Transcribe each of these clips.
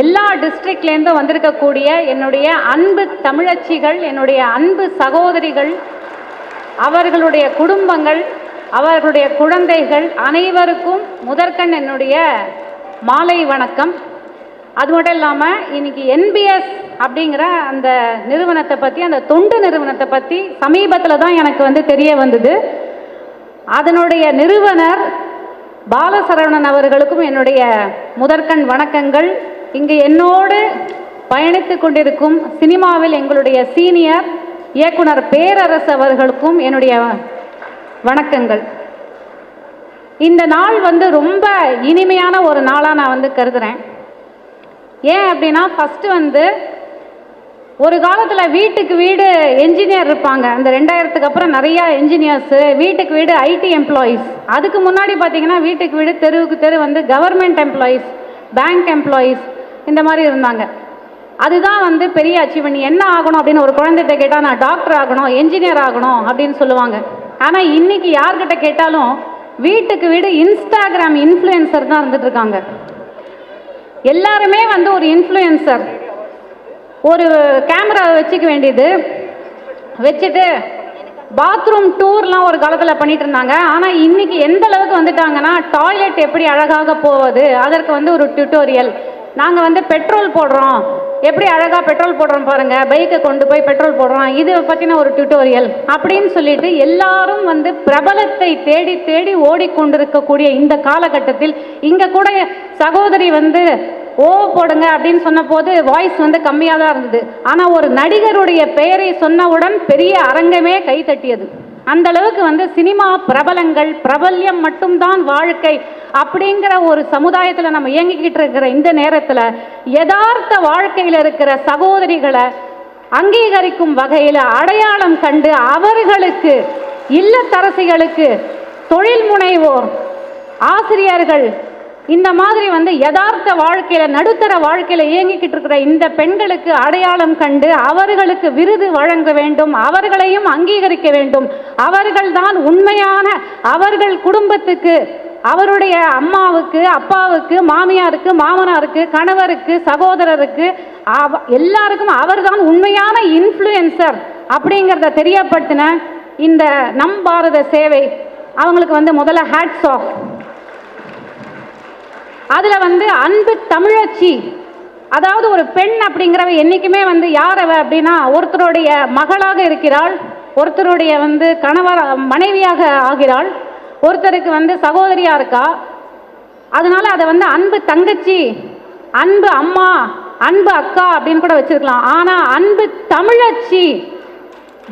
எல்லா டிஸ்ட்ரிக்ட்லேருந்தும் வந்திருக்கக்கூடிய என்னுடைய அன்பு தமிழச்சிகள் என்னுடைய அன்பு சகோதரிகள் அவர்களுடைய குடும்பங்கள் அவர்களுடைய குழந்தைகள் அனைவருக்கும் முதற்கண் என்னுடைய மாலை வணக்கம். அது மட்டும் இல்லாமல் இன்னைக்கு என்பிஎஸ் அப்படிங்கிற அந்த நிறுவனத்தை பற்றி அந்த தொண்டு நிறுவனத்தை பற்றி சமீபத்தில் தான் எனக்கு வந்து தெரிய வந்தது. அதனுடைய நிறுவனர் பாலசரவணன் அவர்களுக்கும் என்னுடைய முதற்கண் வணக்கங்கள். இங்கு என்னோடு பயணித்து கொண்டிருக்கும் சினிமாவில் எங்களுடைய சீனியர் இயக்குனர் பேரரசு அவர்களுக்கும் என்னுடைய வணக்கங்கள். இந்த நாள் வந்து ரொம்ப இனிமையான ஒரு நாளாக நான் வந்து கருதுகிறேன் ஏன் அப்படின்னா ஃபஸ்ட்டு வந்து ஒரு காலத்தில் வீட்டுக்கு வீடு என்ஜினியர் இருப்பாங்க. அந்த ரெண்டாயிரத்துக்கு அப்புறம் நிறையா என்ஜினியர்ஸு வீட்டுக்கு வீடு ஐடி எம்ப்ளாயீஸ் அதுக்கு முன்னாடி பார்த்தீங்கன்னா வீட்டுக்கு வீடு தெருவுக்கு தெரு வந்து கவர்மெண்ட் எம்ப்ளாயீஸ் பேங்க் எம்ப்ளாயீஸ் இந்த மாதிரி இருந்தாங்க. அதுதான் வந்து பெரிய அச்சீவ்மெண்ட் என்ன ஆகணும் அப்படின்னு ஒரு குழந்தைகிட்ட கேட்டால் நான் டாக்டர் ஆகணும் என்ஜினியர் ஆகணும் அப்படின்னு சொல்லுவாங்க. ஆனால் இன்றைக்கி யார்கிட்ட கேட்டாலும் வீட்டுக்கு வீடு இன்ஸ்டாகிராம் இன்ஃப்ளூயன்சர் தான் இருந்துகிட்ருக்காங்க எல்லாருமே வந்து ஒரு இன்ஃப்ளூயன்சர் ஒரு கேமரா வச்சுக்க வேண்டியது. வச்சுட்டு பாத்ரூம் டூர்லாம் ஒரு காலத்தில் பண்ணிட்டு இருந்தாங்க. ஆனால் இன்னைக்கு எந்த அளவுக்கு வந்துட்டாங்கன்னா டாய்லெட் எப்படி அழகாக போவது அதற்கு வந்து ஒரு டியூட்டோரியல் நாங்கள் வந்து பெட்ரோல் போடுறோம். எப்படி அழகாக பெட்ரோல் போடுறோம் பாருங்க. பைக்கை கொண்டு போய் பெட்ரோல் போடுறோம். இது பற்றின ஒரு டியூட்டோரியல் அப்படின்னு சொல்லிட்டு எல்லாரும் வந்து பிரபலத்தை தேடி தேடி ஓடிக்கொண்டிருக்கக்கூடிய இந்த காலகட்டத்தில் இங்கே கூட சகோதரி வந்து ஓ போடுங்க அப்படின்னு சொன்னபோது வாய்ஸ் வந்து கம்மியாக தான் இருந்தது. ஆனால் ஒரு நடிகருடைய பெயரை சொன்னவுடன் பெரிய அரங்கமே கைத்தட்டியது அந்த அளவுக்கு வந்து சினிமா பிரபலங்கள் பிரபல்யம் மட்டும்தான் வாழ்க்கை அப்படிங்கிற ஒரு சமுதாயத்தில் நம்ம இயங்கிக்கிட்டு இருக்கிற இந்த நேரத்தில் யதார்த்த வாழ்க்கையில் இருக்கிற சகோதரிகளை அங்கீகரிக்கும் வகையில் அடையாளம் கண்டு அவர்களுக்கு இல்லத்தரசிகளுக்கு தொழில் முனைவோர் ஆசிரியர்கள் இந்த மாதிரி வந்து யதார்த்த வாழ்க்கையில் நடுத்தர வாழ்க்கையில் இயங்கிக்கிட்டு இருக்கிற இந்த பெண்களுக்கு அடையாளம் கண்டு அவர்களுக்கு விருது வழங்க வேண்டும் அவர்களையும் அங்கீகரிக்க வேண்டும். அவர்கள்தான் உண்மையான அவர்கள் குடும்பத்துக்கு அவருடைய அம்மாவுக்கு அப்பாவுக்கு மாமியாருக்கு மாமனாருக்கு கணவருக்கு சகோதரருக்கு அவ- எல்லாருக்கும் அவர்தான் உண்மையான இன்ஃப்ளூயன்சர் அப்படிங்கிறத தெரியப்படுத்தின இந்த நம் பாரத சேவை. அவங்களுக்கு வந்து முதல்ல ஹேட்ஸ் ஆஃப் அதில் வந்து அன்பு தமிழச்சி. அதாவது ஒரு பெண் அப்படிங்கிறவ என்றைக்குமே வந்து யார் அவ அப்படின்னா ஒருத்தருடைய மகளாக இருக்கிறாள் ஒருத்தருடைய வந்து கணவர் மனைவியாக ஆகிறாள் ஒருத்தருக்கு வந்து சகோதரியாக இருக்கா. அதனால் அதை வந்து அன்பு தங்கச்சி அன்பு அம்மா அன்பு அக்கா அப்படின்னு கூட வச்சுருக்கலாம். ஆனால் அன்பு தமிழச்சி.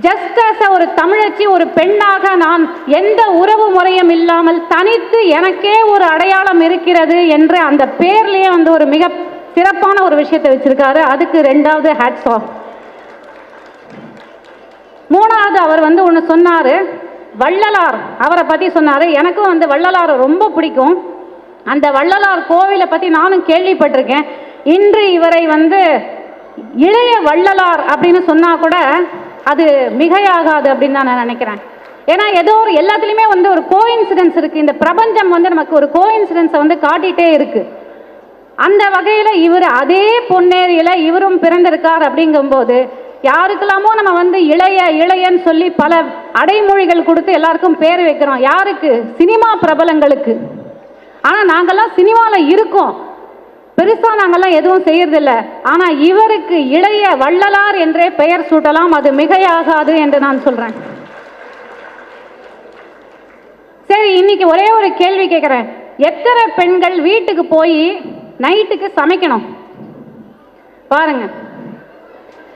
ஜஸ்ட் அஸ் ஒரு தமிழச்சி ஒரு பெண்ணாக நான் எந்த உறவு முறையும் இல்லாமல் தனித்து எனக்கே ஒரு அடையாளம் இருக்கிறது என்ற அந்த பேர்லேயே வந்து ஒரு மிக சிறப்பான ஒரு விஷயத்தை வச்சிருக்காரு. அதுக்கு ரெண்டாவது ஹேட்ஸ் ஆஃப் மூணாவது அவர் வந்து ஒன்று சொன்னார் வள்ளலார். அவரை பற்றி சொன்னார். எனக்கும் வந்து வள்ளலாரை ரொம்ப பிடிக்கும். அந்த வள்ளலார் கோவிலை பற்றி நானும் கேள்விப்பட்டிருக்கேன். இன்று இவரை வந்து இளைய வள்ளலார் அப்படின்னு சொன்னால் கூட அது மிகையாகாது அப்படின்னு தான் நான் நினைக்கிறேன். ஏன்னா ஏதோ ஒரு எல்லாத்துலேயுமே வந்து ஒரு கோஇன்சிடென்ஸ் இருக்குது இந்த பிரபஞ்சம் வந்து நமக்கு ஒரு கோஇன்சிடென்ஸை வந்து காட்டிகிட்டே இருக்குது அந்த வகையில் இவர் அதே பொன்னேரியில் இவரும் பிறந்திருக்கார் அப்படிங்கும்போது யாருக்கெல்லாமோ நம்ம வந்து இளைய இளையன்னு சொல்லி பல அடைமொழிகள் கொடுத்து எல்லாருக்கும் பேர் வைக்கிறோம். யாருக்கு? சினிமா பிரபலங்களுக்கு. ஆனால் நாங்கள்லாம் சினிமாவில் இருக்கோம். பெருசாக நாங்கள்லாம் எதுவும் செய்யறதில்ல. ஆனால் இவருக்கு இளைய வள்ளலார் என்றே பெயர் சூட்டலாம். அது மிகையாகாது என்று நான் சொல்கிறேன் சரி இன்னைக்கு ஒரே ஒரு கேள்வி கேட்குறேன் எத்தனை பெண்கள் வீட்டுக்கு போய் நைட்டுக்கு சமைக்கணும்? பாருங்க.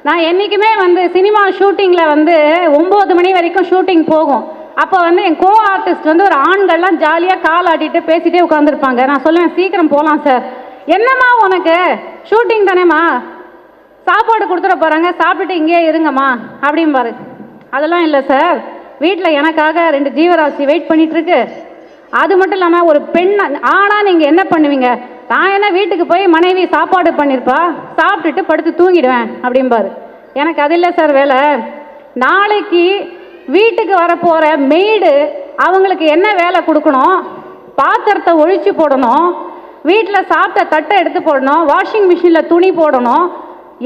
நான் என்றைக்குமே வந்து சினிமா ஷூட்டிங்கில் வந்து ஒம்பது மணி வரைக்கும் ஷூட்டிங் போகும். அப்போ வந்து என் கோ ஆர்டிஸ்ட் வந்து ஒரு ஆண்கள்லாம் ஜாலியாக கால் ஆட்டிட்டு பேசிகிட்டே உட்காந்துருப்பாங்க நான் சொல்லுவேன் சீக்கிரம் போகலாம் சார். என்னம்மா உனக்கு? ஷூட்டிங் தானேம்மா? சாப்பாடு கொடுத்துட போகிறாங்க சாப்பிட்டுட்டு இங்கேயே இருங்கம்மா. அப்படிம்பாரு அதெல்லாம் இல்லை சார். வீட்டில் எனக்காக ரெண்டு ஜீவராசி வெயிட் பண்ணிகிட்ருக்கு அது மட்டும் இல்லாமல் ஒரு பெண் ஆனால் நீங்கள் என்ன பண்ணுவீங்க? நான் என்ன வீட்டுக்கு போய் மனைவி சாப்பாடு பண்ணியிருப்பா சாப்பிட்டுட்டு படுத்து தூங்கிடுவேன் அப்படிம்பாரு எனக்கு அது இல்லை சார் வேலை. நாளைக்கு வீட்டுக்கு வரப்போகிற மெய்டு அவங்களுக்கு என்ன வேலை கொடுக்கணும்? பாத்திரத்தை ஒழிச்சு போடணும். வீட்டில் சாப்பிட்ட தட்டை எடுத்து போடணும் வாஷிங் மிஷினில் துணி போடணும்.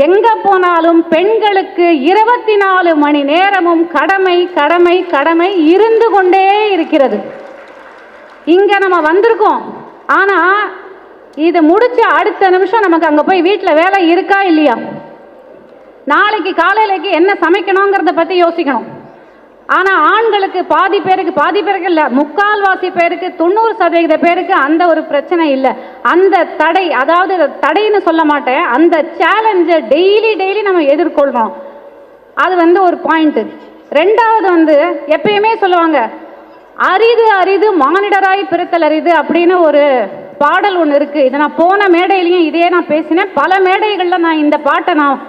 எங்கே போனாலும் பெண்களுக்கு இருபத்தி நாலு மணி நேரமும் கடமை கடமை கடமை இருந்து கொண்டே இருக்கிறது. இங்கே நம்ம வந்திருக்கோம். ஆனால் இது முடிச்ச அடுத்த நிமிஷம் நமக்கு அங்கே போய் வீட்டில் வேலை இருக்கா இல்லையா? நாளைக்கு காலையிலைக்கு என்ன சமைக்கணுங்கிறத பற்றி யோசிக்கணும். ஆனால் ஆண்களுக்கு பாதி பேருக்கு பாதி பேருக்கு இல்லை முக்கால்வாசி பேருக்கு தொண்ணூறு சதவீத பேருக்கு அந்த ஒரு பிரச்சனை இல்லை. அந்த தடை அதாவது தடைன்னு சொல்ல மாட்டேன் அந்த சேலஞ்சை டெய்லி டெய்லி நம்ம எதிர்கொள்கிறோம் அது வந்து ஒரு பாயிண்ட்டு ரெண்டாவது வந்து எப்பயுமே சொல்லுவாங்க அரிது அரிது மானிடராய் பிறத்தல் அரிது அப்படின்னு ஒரு பாடல் ஒன்று இருக்குது இதை நான் போன மேடையிலையும் இதே நான் பேசினேன். பல மேடைகளில் நான் இந்த பாட்டை நான்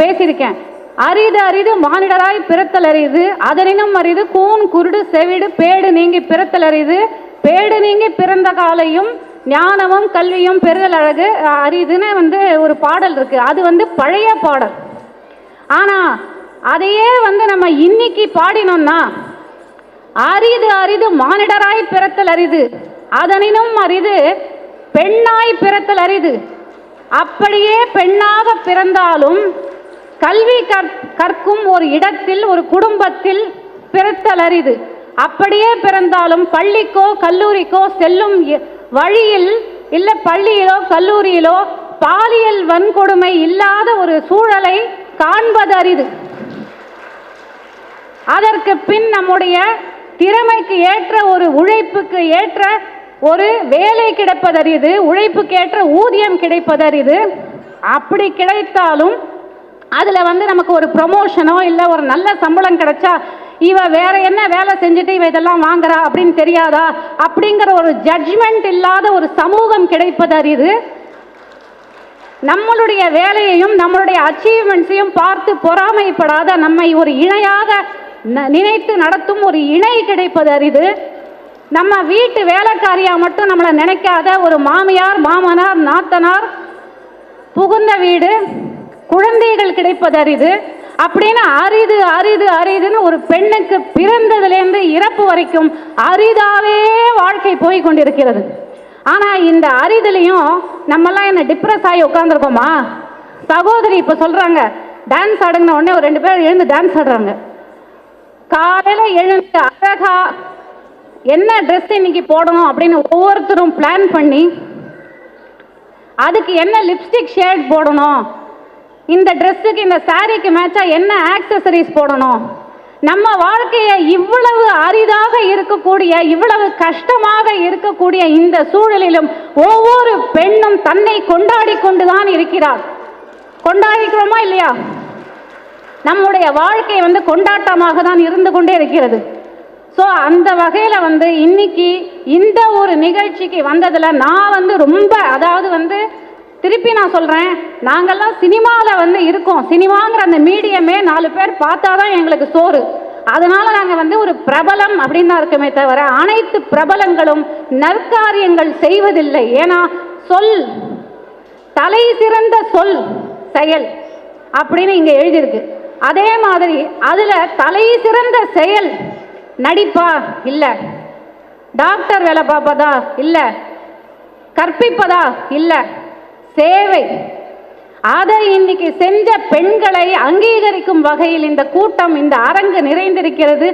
பேசியிருக்கேன். அரிது அரிது மானிடராய் பிறத்தல் அரிது அதனினும் அரிது கூன் குருடு செவிடு பேடு நீங்கி பிறத்தல் அரிது பேடு நீங்கி பிறந்த காலையும் ஞானமும் கல்வியும் பெறுதல் அழகு அரிதுன்னு வந்து ஒரு பாடல் இருக்கு. அது வந்து பழைய பாடல். ஆனா அதையே வந்து நம்ம இன்னைக்கு பாடினோம்னா அரிது அரிது மானிடராய் பிறத்தல் அரிது அதனினும் அரிது பெண்ணாய் பிறத்தல் அரிது அப்படியே பெண்ணாக பிறந்தாலும் கல்வி கற்கும் ஒரு இடத்தில் ஒரு குடும்பத்தில் பிறத்தல் அரிது அப்படியே பிறந்தாலும் பள்ளிக்கோ கல்லூரிக்கோ செல்லும் வழியில் இல்லை பள்ளியிலோ கல்லூரியிலோ பாலியல் வன்கொடுமை இல்லாத ஒரு சூழலை காண்பது அரிது அதற்கு பின் நம்முடைய திறமைக்கு ஏற்ற ஒரு உழைப்புக்கு ஏற்ற ஒரு வேலை கிடைப்பதறிது உழைப்புக்கு ஏற்ற ஊதியம் கிடைப்பதறிது அப்படி கிடைத்தாலும் அதில் வந்து நமக்கு ஒரு ப்ரொமோஷனோ இல்லை ஒரு நல்ல சம்பளம் கிடைச்சா இவ வேற என்ன வேலை செஞ்சுட்டு இவ இதெல்லாம் வாங்குறா? அப்படின்னு தெரியாதா? அப்படிங்கிற ஒரு ஜட்ஜ்மெண்ட் இல்லாத ஒரு சமூகம் கிடைப்பதறிது நம்மளுடைய வேலையையும் நம்மளுடைய அச்சீவ்மெண்ட்ஸையும் பார்த்து பொறாமைப்படாத நம்மை ஒரு இணையாக ந- நினைத்து நடத்தும் ஒரு இணை கிடைப்பது அரிது நம்ம வீட்டு வேலைக்காரியா மட்டும் நம்மளை நினைக்காத ஒரு மாமியார் மாமனார் நாத்தனார் புகுந்த வீடு குழந்தைகள் கிடைப்பது அரிது. அப்படின்னு அரிது அரிது அரிதுன்னு ஒரு பெண்ணுக்கு பிறந்ததுலேருந்து இறப்பு வரைக்கும் அரிதாவே வாழ்க்கை போய் கொண்டிருக்கிறது. ஆனால் இந்த அரிதுலையும் நம்மெல்லாம் என்ன டிப்ரெஸ் ஆகி உட்காந்துருக்கோமா சகோதரி இப்போ சொல்கிறாங்க டான்ஸ் ஆடுங்கின உடனே ஒரு ரெண்டு பேர் எழுந்து டான்ஸ் ஆடுறாங்க. காலையில் எழுந்து அழகா என்ன ட்ரெஸ் இன்னைக்கு போடணும் அப்படின்னு ஒவ்வொருத்தரும் பிளான் பண்ணி அதுக்கு என்ன லிப்ஸ்டிக் ஷேட் போடணும் இந்த ட்ரெஸ்ஸுக்கு இந்த சாரீக்கு மேட்சாக என்ன ஆக்சசரிஸ் போடணும்? நம்ம வாழ்க்கையை இவ்வளவு அரிதாக இருக்கக்கூடிய இவ்வளவு கஷ்டமாக இருக்கக்கூடிய இந்த சூழலிலும் ஒவ்வொரு பெண்ணும் தன்னை கொண்டாடி கொண்டுதான் இருக்கிறார். கொண்டாடிக்கிறோமா இல்லையா? நம்முடைய வாழ்க்கை வந்து கொண்டாட்டமாக தான் இருந்து கொண்டே இருக்கிறது. ஸோ அந்த வகையில் வந்து இன்னைக்கு இந்த ஒரு நிகழ்ச்சிக்கு வந்ததில் நான் வந்து ரொம்ப அதாவது வந்து திருப்பி நான் சொல்கிறேன் நாங்கள்லாம் சினிமாவில் வந்து இருக்கோம். சினிமாங்கிற அந்த மீடியமே நாலு பேர் பார்த்தா தான் எங்களுக்கு சோறு. அதனால் நாங்கள் வந்து ஒரு பிரபலம் அப்படின்னு தான் இருக்கமே தவிர அனைத்து பிரபலங்களும் நற்காரியங்கள் செய்வதில்லை. ஏன்னா சொல் தலை சிறந்த சொல் செயல் அப்படின்னு இங்கே எழுதியிருக்கு. அதே மாதிரி அதில் தலை சிறந்த செயல் நடிப்பா? இல்லை. டாக்டர் வேலை பார்ப்பதா இல்லை. கற்பிப்பதா? இல்லை. சேவை. அதை இன்னைக்கு செஞ்ச பெண்களை அங்கீகரிக்கும் வகையில் இந்த கூட்டம் இந்த அரங்கு நிறைந்திருக்கிறது.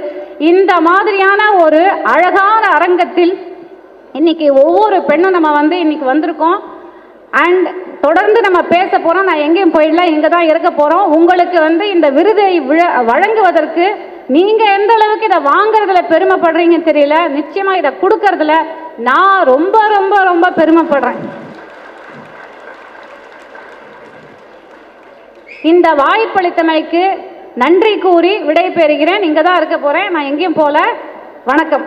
இந்த மாதிரியான ஒரு அழகான அரங்கத்தில் இன்னைக்கு ஒவ்வொரு பெண்ணும் நம்ம வந்து இன்னைக்கு வந்திருக்கோம். அண்ட் தொடர்ந்து நம்ம பேச போகிறோம் நான் எங்கேயும் போயிடல இங்கே தான் இருக்க போகிறோம் உங்களுக்கு வந்து இந்த விருதை விழ வழங்குவதற்கு நீங்கள் எந்த அளவுக்கு இதை வாங்குறதுல பெருமைப்படுறீங்கன்னு தெரியல. நிச்சயமாக இதை கொடுக்கறதுல நான் ரொம்ப ரொம்ப ரொம்ப பெருமைப்படுறேன். இந்த வாய்ப்பளித்தமைக்கு நன்றி கூறி விடை பெறுகிறேன் இங்கே தான் இருக்க போகிறேன் நான் எங்கேயும் போகல வணக்கம்.